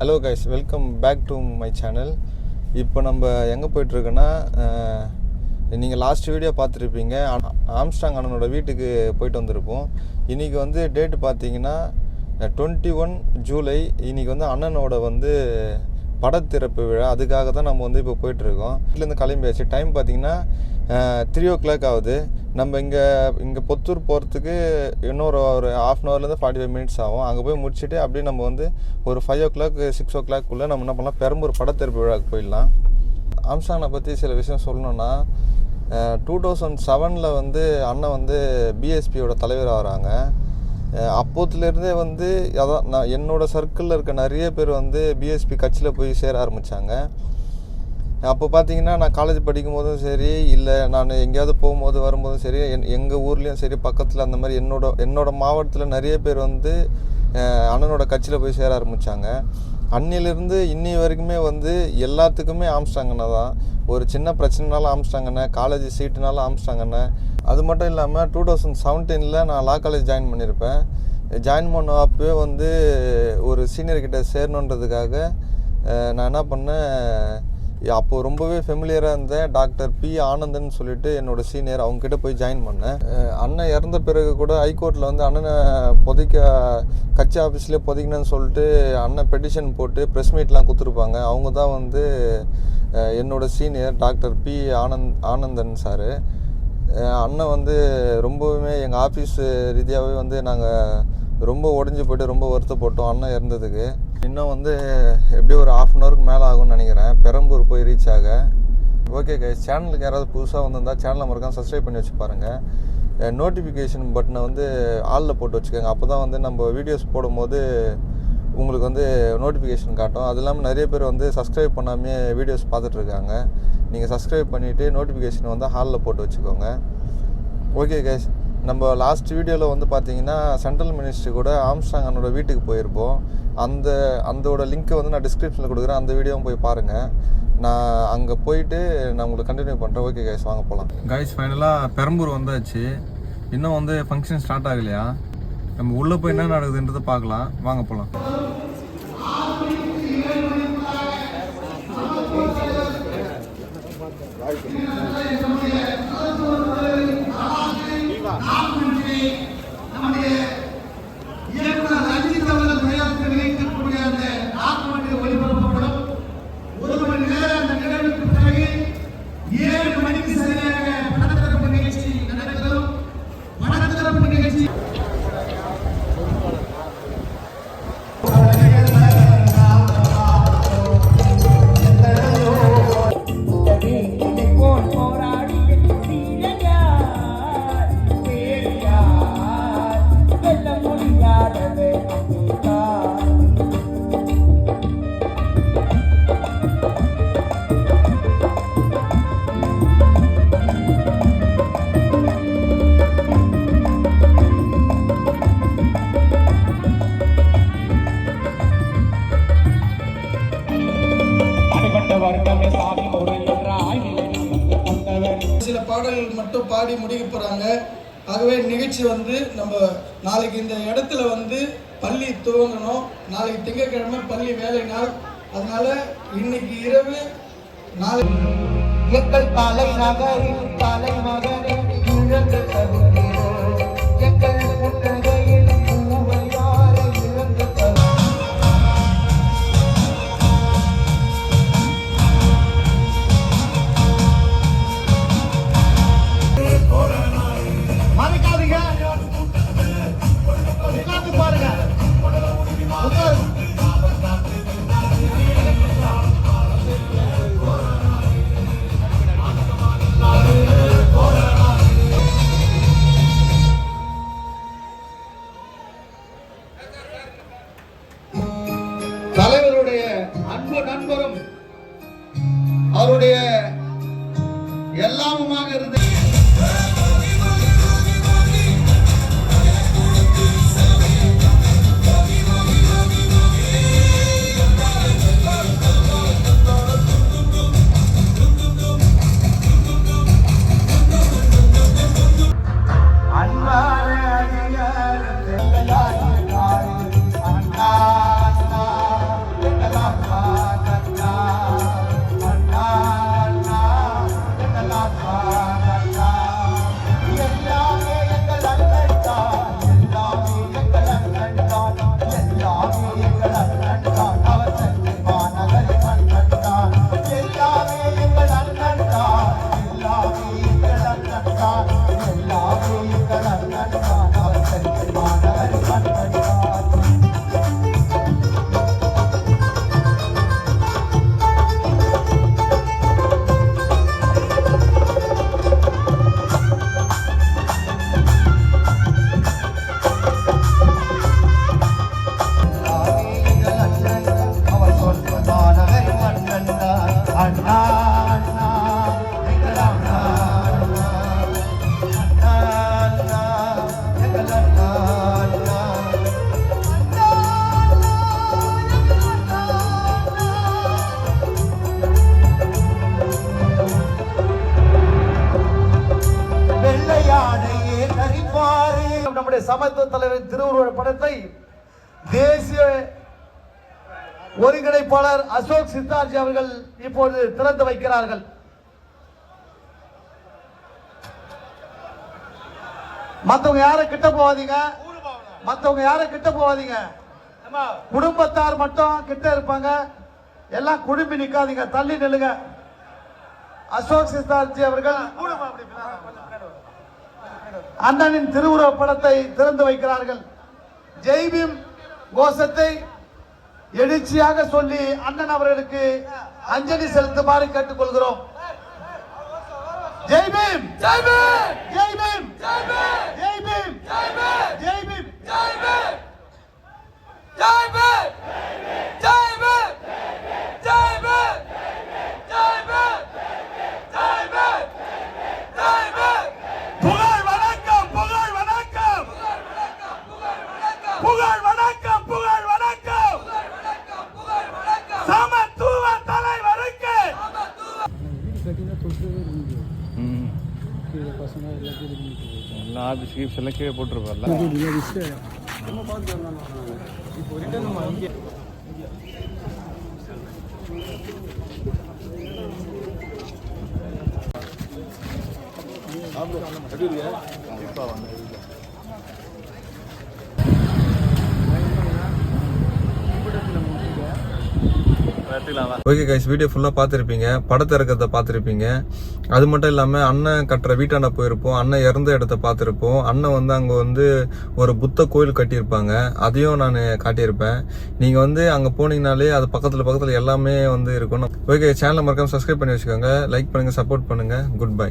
Hello guys welcome back to my channel இப்போ நம்ம எங்கே போயிட்டுருக்கோன்னா நீங்கள் லாஸ்ட் வீடியோ பார்த்துருப்பீங்க. ஆம்ஸ்டாங் அண்ணனோட வீட்டுக்கு போயிட்டு வந்திருப்போம். இன்றைக்கி வந்து டேட்டு பார்த்தீங்கன்னா டுவெண்ட்டி ஒன் ஜூலை இன்றைக்கி வந்து அண்ணனோட வந்து படத்திறப்பு விழா அதுக்காக தான் நம்ம வந்து இப்போ போயிட்டுருக்கோம். வீட்டிலேருந்து கிளம்பியாச்சு டைம் பார்த்தீங்கன்னா த்ரீ ஓ கிளாக் ஆகுது. நம்ம இங்கே இங்கே பொத்தூர் போகிறதுக்கு இன்னொரு ஒரு ஆஃப் அன் ஹவர்லேருந்து ஃபார்ட்டி ஃபைவ் மினிட்ஸ் ஆகும். அங்கே போய் முடிச்சுட்டு அப்படியே நம்ம வந்து ஒரு ஃபைவ் ஓ கிளாக் சிக்ஸ் ஓ கிளாக்குள்ளே நம்ம என்ன பண்ணலாம்? பெரம்பூர் படத்திறப்பு விழாவுக்கு போயிடலாம். அம்சானை பற்றி சில விஷயம் சொல்லணுன்னா டூ தௌசண்ட் செவனில் வந்து அண்ணன் வந்து பிஎஸ்பியோட தலைவர் ஆகிறாங்க. அப்போத்துலேருந்தே வந்து அதான் நான் என்னோட சர்க்கிளில் இருக்க நிறைய பேர் வந்து பிஎஸ்பி கட்சியில் போய் சேர ஆரம்பித்தாங்க அப்போ பார்த்தீங்கன்னா நான் காலேஜ் படிக்கும் போதும் சரி இல்லை நான் எங்கேயாவது போகும்போது வரும்போதும் சரி என் எங்கள் ஊர்லேயும் சரி பக்கத்தில் அந்த மாதிரி என்னோட என்னோட மாவட்டத்தில் நிறைய பேர் வந்து அண்ணனோட கட்சியில் போய் சேர ஆரம்பித்தாங்க அன்னிலிருந்து இன்னி வரைக்குமே வந்து எல்லாத்துக்குமே ஆம்ஸ்டாங்கண்ணா தான். ஒரு சின்ன பிரச்சனைனாலும் ஆம்ஸ்டாங்கண்ணே காலேஜ் சீட்டுனாலும் ஆம்ஸ்டாங்கண்ணே அது மட்டும் இல்லாமல் டூ தௌசண்ட் செவன்டீனில் நான் லா காலேஜ் ஜாயின் பண்ணியிருப்பேன் ஜாயின் பண்ண அப்போயே வந்து ஒரு சீனியர்கிட்ட சேரணுன்றதுக்காக நான் என்ன பண்ணேன் அப்போது ரொம்பவே ஃபெமிலியராக இருந்தேன் டாக்டர் பி ஆனந்தன் சொல்லிட்டு என்னோட சீனியர் அவங்ககிட்ட போய் ஜாயின் பண்ணேன். அண்ணன் இறந்த பிறகு கூட ஹைகோர்ட்டில் வந்து அண்ணனை புதைக்க கட்சி ஆஃபீஸ்லேயே புதைக்கணும்னு சொல்லிட்டு அண்ணன் பெட்டிஷன் போட்டு ப்ரெஸ் மீட்லாம் கொடுத்துருப்பாங்க. அவங்க தான் வந்து என்னோடய என்னோட senior doctor P Anand Anandan sir. அண்ணன் வந்து ரொம்பவுமே எங்கள் ஆஃபீஸ் ரீதியாகவே வந்து நாங்கள் ரொம்ப உடஞ்சி போயிட்டு ரொம்ப வருத்தப்பட்டோம் அண்ணன் இறந்ததுக்கு. இன்னும் வந்து எப்படியும் ஒரு ஆஃப் அன் ஹவருக்கு மேலே ஆகும்னு நினைக்கிறேன். பெரம்பூர் போய் ரீச் ஆக. ஓகே கைஸ் சேனலுக்கு யாராவது புதுசாக வந்திருந்தா சேனலை மறக்காம சப்ஸ்கிரைப் பண்ணி வச்சு பாருங்கள் நோட்டிஃபிகேஷன் பட்டனை வந்து ஆளில் போட்டு வச்சுக்கோங்க. அப்போ தான் வந்து நம்ம வீடியோஸ் போடும்போது உங்களுக்கு வந்து நோட்டிஃபிகேஷன் காட்டும். அது இல்லாமல் நிறைய பேர் வந்து சப்ஸ்கிரைப் பண்ணாமே வீடியோஸ் பார்த்துட்ருக்காங்க நீங்கள் சப்ஸ்கிரைப் பண்ணிவிட்டு நோட்டிஃபிகேஷன் வந்து ஹாலில் போட்டு வச்சுக்கோங்க. ஓகே கைஸ் நம்ம லாஸ்ட் வீடியோவில் வந்து பார்த்தீங்கன்னா சென்ட்ரல் மினிஸ்ட்ரி கூட ஆம்ஸ்டாங் அண்ணோட வீட்டுக்கு போயிருப்போம். அந்த அந்தோட லிங்க்கை வந்து நான் டிஸ்கிரிப்ஷனில் கொடுக்குறேன். அந்த வீடியோவும் போய் பாருங்கள் நான் அங்கே போயிட்டு நான் உங்களுக்கு கண்டினியூ பண்ணுறேன் ஓகே கைஸ் வாங்க போகலாம் கைஸ் ஃபைனலாக பெரம்பூர் வந்தாச்சு. இன்னும் வந்து ஃபங்க்ஷன் ஸ்டார்ட் ஆகலையா? நம்ம உள்ளே போய் என்ன நடக்குதுன்றதை பார்க்கலாம். வாங்க போகலாம் சில பாடல்கள் மட்டும் பாடி முடிக்க போகிறாங்க ஆகவே நிகழ்ச்சி வந்து நம்ம நாளைக்கு இந்த இடத்துல வந்து பள்ளி துவங்கணும். நாளைக்கு திங்கட்கிழமை பள்ளி வேலை நாள். அதனால இன்னைக்கு இரவு நாளை எங்கள் தலை நகரில் எல்லாமுமாக இருந்த சமத்துவ தலைவரின் திருவுருவ படத்தை தேசிய ஒருங்கிணைப்பாளர் அசோக் சித்தார்ஜி அவர்கள் இப்பொழுது திறந்து வைக்கிறார்கள். மத்தவங்க யாரும் கிட்ட போவாதீங்க மத்தவங்க யாரும் கிட்ட போவாதீங்க குடும்பத்தார் மட்டும் கிட்ட இருப்பாங்க. எல்லாம் குடும்பி நிக்காதீங்க. தள்ளி நில்லுங்க. அசோக் சித்தார்ஜி அவர்கள் அண்ணனின் திருவுருவ படத்தை திறந்து வைக்கிறார்கள். ஜெய்பீம் கோஷத்தை எழுச்சியாக சொல்லி அண்ணன் அவர்களுக்கு அஞ்சலி செலுத்துமாறு கேட்டுக்கொள்கிறோம். ஜெய் பீம்! ஜெய் பீம்! இந்த பசங்க எல்லாத்தையும் இது ஓகே கைஸ் வீடியோ ஃபுல்லாக பார்த்துருப்பீங்க படத்தை இருக்கிறத பார்த்துருப்பீங்க அது மட்டும் இல்லாமல் அண்ணன் கட்டுற வீட்டாண்ட போயிருப்போம். அண்ணன் இறந்த இடத்த பார்த்துருப்போம் அண்ணன் வந்து அங்கே வந்து ஒரு புத்த கோயில் கட்டியிருப்பாங்க. அதையும் நான் காட்டியிருப்பேன். நீங்கள் வந்து அங்கே போனீங்கனாலே அது பக்கத்தில் பக்கத்தில் எல்லாமே வந்து இருக்கணும் ஓகே சேனலை மறக்காமல் சப்ஸ்கிரைப் பண்ணி வச்சுக்கோங்க. லைக் பண்ணுங்கள் சப்போர்ட் பண்ணுங்கள் குட் பை